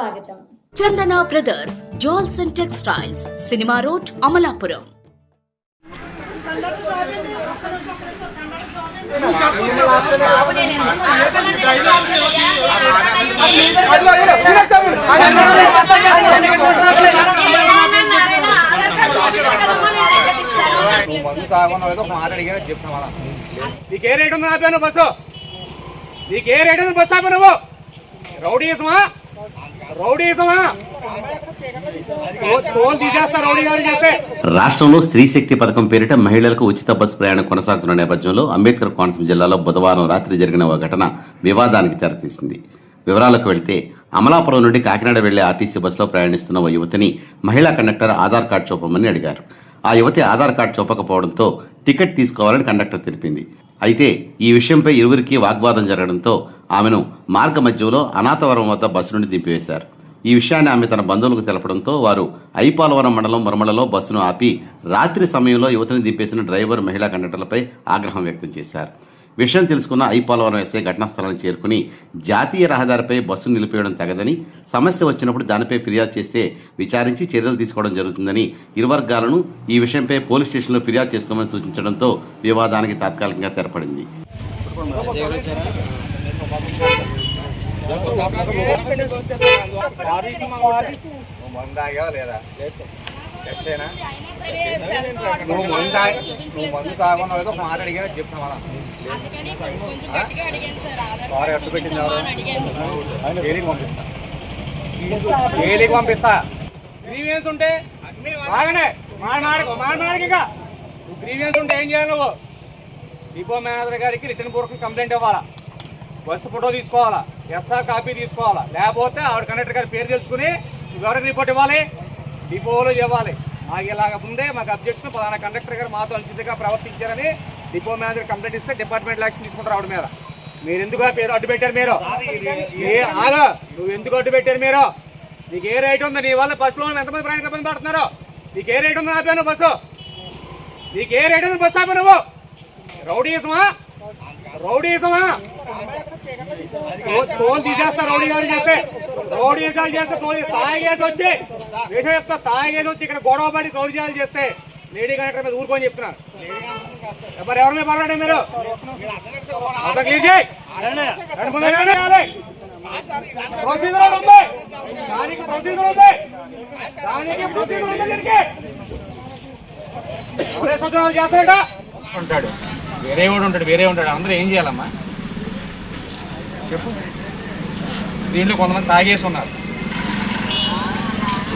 స్వాగతం. Chandana brothers jewels and textiles cinema road Amalapuram. నీకు ఏ రేట్ ఉందో ఆపాను బస్సు. నీకు ఏ రేట్ ఉంది బస్సు ఆపా నువ్వు. రౌడీసమా రాష్ట్రంలో స్త్రీ శక్తి పథకం పేరిట మహిళలకు ఉచిత బస్సు ప్రయాణం కొనసాగుతున్న నేపథ్యంలో అంబేద్కర్ కోనసీమ జిల్లాలో బుధవారం రాత్రి జరిగిన ఒక ఘటన వివాదానికి తెరతీసింది వివరాలకు వెళ్తే అమలాపురం నుండి కాకినాడ వెళ్ళే ఆర్టీసీ బస్సులో ప్రయాణిస్తున్న ఓ యువతిని మహిళా కండక్టర్ ఆధార్ కార్డు చూపమని అడిగారు. ఆ యువతి ఆధార్ కార్డు చూపకపోవడంతో టికెట్ తీసుకోవాలని కండక్టర్ తెలిపింది. అయితే ఈ విషయంపై ఇరువురికి వాగ్వాదం జరగడంతో ఆమెను మార్గ మధ్యలో అనాథవరం వద్ద బస్సు నుండి దింపివేశారు. ఈ విషయాన్ని ఆమె తన బంధువులకు తెలపడంతో వారు ఐపాలవరం మండలం మరమలలో బస్సును ఆపి రాత్రి సమయంలో యువతిని దింపేసిన డ్రైవర్ మహిళా కండక్టర్లపై ఆగ్రహం వ్యక్తం చేశారు. విషయం తెలుసుకున్న ఐపాలవరం ఎస్ఐ ఘటనా స్థలానికి చేరుకుని జాతీయ రహదారిపై బస్సును నిలిపేయడం తగదని సమస్య వచ్చినప్పుడు దానిపై ఫిర్యాదు చేస్తే విచారించి చర్యలు తీసుకోవడం జరుగుతుందని ఇరు వర్గాలను ఈ విషయంపై పోలీస్ స్టేషన్లో ఫిర్యాదు చేసుకోమని సూచించడంతో వివాదానికి తాత్కాలికంగా తెరపడింది. లేదా నువ్వు మందు తాగి నువ్వు మందు ఒక మాట అడిగా అలా వారు ఎట్టు పెట్టింది ఎవరు? జైలుకి పంపిస్తా. జైలుకి పంపిస్తా. గ్రీవియన్స్ ఉంటే బాగానే మాట్లాడకు మాట్లాడక ఇంకా. నువ్వు గ్రీవియన్స్ ఉంటే ఏం చేయాలి నువ్వు? డిపో మేనేజర్ గారికి రిటర్న్ పూర్వకం కంప్లైంట్ ఇవ్వాలా? బస్సు ఫోటో తీసుకోవాలా? ఎస్ఆర్ కాపీ తీసుకోవాలా? లేకపోతే ఆవిడ కండక్టర్ గారి పేరు తెలుసుకుని ఎవరికి రిపోర్ట్ ఇవ్వాలి. డిపోలో ఇవ్వాలి. మాకు ఇలాగ ముందే మాకు అబ్జెక్షన్ పలానా కండక్టర్ గారు మాతో అనుచితంగా ప్రవర్తించారని డిపో మేనేజర్ కంప్లైంట్ ఇస్తే డిపార్ట్మెంట్ యాక్షన్ తీసుకుంటారు ఆవిడ మీద. మీరు ఎందుకు ఆ పేరు అడ్డు పెట్టారు మీరు? ఆగా. నువ్వు ఎందుకు అడ్డు పెట్టారు మీరు? నీకు ఏ రైట్ ఉంది? నీ వల్ల బస్సులో ఎంతమంది ప్రయాణికులు ఇబ్బంది పడుతున్నారు? నీకు ఏ రైట్ ఉంది? ఆపాను బస్సు. నీకు ఏ రైట్ ఉంది? బస్సు ఆపా నువ్వు. రౌడీసమా రౌడీసమా తోలు తీసేస్తా రౌడీ గారు చేస్తే రౌడీ గారు చేస్తే తోలు తాగేసి వచ్చి విషయం చెప్తా తాగేసి వచ్చి ఇక్కడ గొడవ పడి చేయాలి చేస్తే లేడీ కండక్టర్ మీద ఊరుకొని చెప్తున్నారు. ఎవరు ఎవరి మీద పడరండి మీరు. ప్రొసీజర్ ఉంది. దానికి ప్రొసీజర్ ఉంది. దానికి ప్రొసీజర్ ఉంది దీనికి. ఎవరే సూచనలు చేస్తాడట ఉంటాడు. వేరే వాడు ఉంటాడు వేరే ఉంటాడు. అందరూ ఏం చేయాలమ్మా? చెప్పు. దీంట్లో కొంతమంది తాగేసి ఉన్నారు.